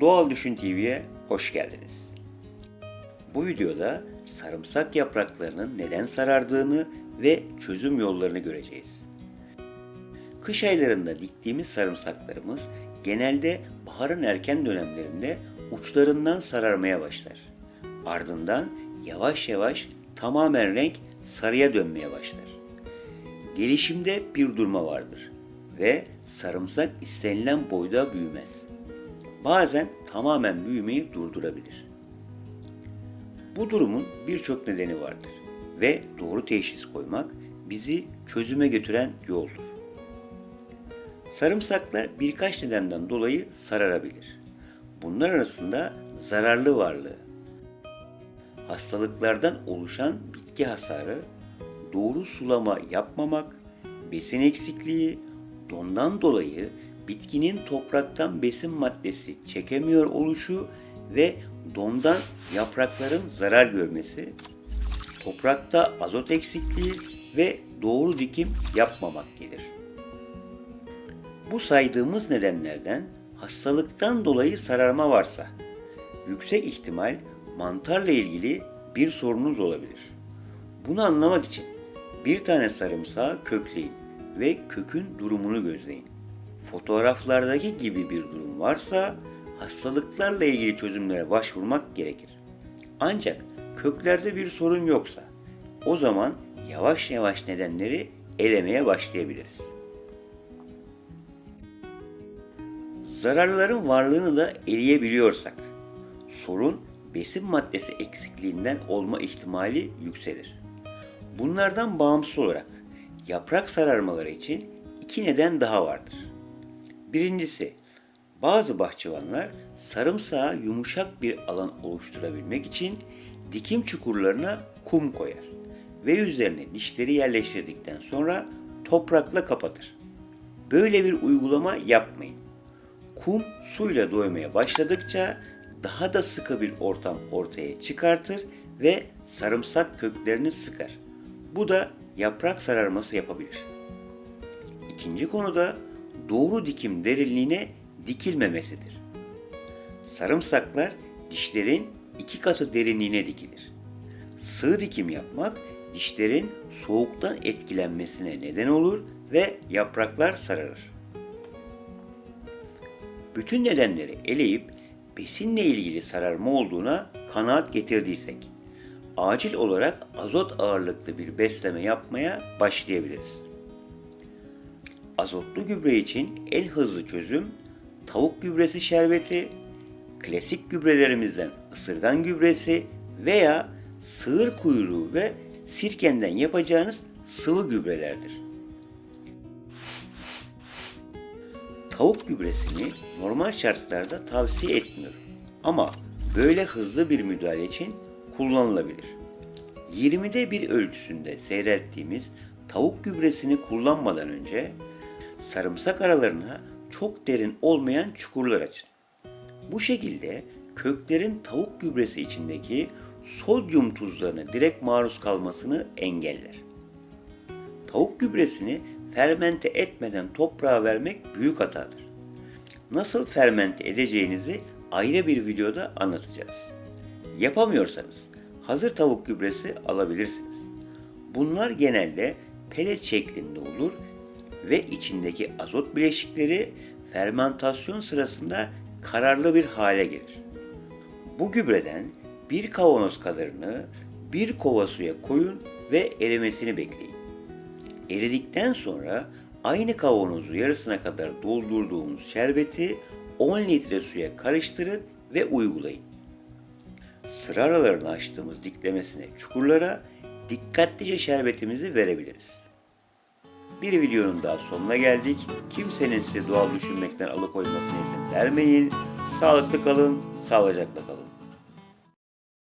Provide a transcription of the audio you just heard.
Doğal Düşün TV'ye hoş geldiniz. Bu videoda sarımsak yapraklarının neden sarardığını ve çözüm yollarını göreceğiz. Kış aylarında diktiğimiz sarımsaklarımız genelde baharın erken dönemlerinde uçlarından sararmaya başlar. Ardından yavaş yavaş tamamen renk sarıya dönmeye başlar. Gelişimde bir durma vardır ve sarımsak istenilen boyda büyümez. Bazen tamamen büyümeyi durdurabilir. Bu durumun birçok nedeni vardır ve doğru teşhis koymak bizi çözüme götüren yoldur. Sarımsaklar birkaç nedenden dolayı sararabilir. Bunlar arasında zararlı varlığı, hastalıklardan oluşan bitki hasarı, doğru sulama yapmamak, besin eksikliği, dondan dolayı bitkinin topraktan besin maddesi çekemiyor oluşu ve dondan yaprakların zarar görmesi, toprakta azot eksikliği ve doğru dikim yapmamak gelir. Bu saydığımız nedenlerden hastalıktan dolayı sararma varsa, yüksek ihtimal mantarla ilgili bir sorunuz olabilir. Bunu anlamak için bir tane sarımsağı kökleyin ve kökün durumunu gözleyin. Fotoğraflardaki gibi bir durum varsa hastalıklarla ilgili çözümlere başvurmak gerekir. Ancak köklerde bir sorun yoksa o zaman yavaş yavaş nedenleri elemeye başlayabiliriz. Zararların varlığını da eleyebiliyorsak sorun besin maddesi eksikliğinden olma ihtimali yükselir. Bunlardan bağımsız olarak yaprak sararmaları için iki neden daha vardır. Birincisi, bazı bahçıvanlar sarımsağa yumuşak bir alan oluşturabilmek için dikim çukurlarına kum koyar ve üzerine dişleri yerleştirdikten sonra toprakla kapatır. Böyle bir uygulama yapmayın. Kum suyla doymaya başladıkça daha da sıkı bir ortam ortaya çıkartır ve sarımsak köklerini sıkar. Bu da yaprak sararması yapabilir. İkinci konuda doğru dikim derinliğine dikilmemesidir. Sarımsaklar dişlerin iki katı derinliğine dikilir. Sığ dikim yapmak dişlerin soğuktan etkilenmesine neden olur ve yapraklar sararır. Bütün nedenleri eleyip besinle ilgili sararma olduğuna kanaat getirdiysek, acil olarak azot ağırlıklı bir besleme yapmaya başlayabiliriz. Azotlu gübre için en hızlı çözüm tavuk gübresi şerbeti, klasik gübrelerimizden ısırgan gübresi veya sığır kuyruğu ve sirkenden yapacağınız sıvı gübrelerdir. Tavuk gübresini normal şartlarda tavsiye etmiyorum. Ama böyle hızlı bir müdahale için kullanılabilir. 20'de bir ölçüsünde seyrelttiğimiz tavuk gübresini kullanmadan önce sarımsak aralarına çok derin olmayan çukurlar açın. Bu şekilde köklerin tavuk gübresi içindeki sodyum tuzlarına direkt maruz kalmasını engeller. Tavuk gübresini fermente etmeden toprağa vermek büyük hatadır. Nasıl fermente edeceğinizi ayrı bir videoda anlatacağız. Yapamıyorsanız hazır tavuk gübresi alabilirsiniz. Bunlar genelde pelet şeklinde olur ve içindeki azot bileşikleri fermentasyon sırasında kararlı bir hale gelir. Bu gübreden bir kavanoz kadarını bir kova suya koyun ve erimesini bekleyin. Eridikten sonra aynı kavanozu yarısına kadar doldurduğumuz şerbeti 10 litre suya karıştırın ve uygulayın. Sıra aralarını açtığımız diklemesine çukurlara dikkatlice şerbetimizi verebiliriz. Bir videonun daha sonuna geldik. Kimsenin sizi doğal düşünmekten alıkoymasına izin vermeyin. Sağlıklı kalın, sağlıcakla kalın.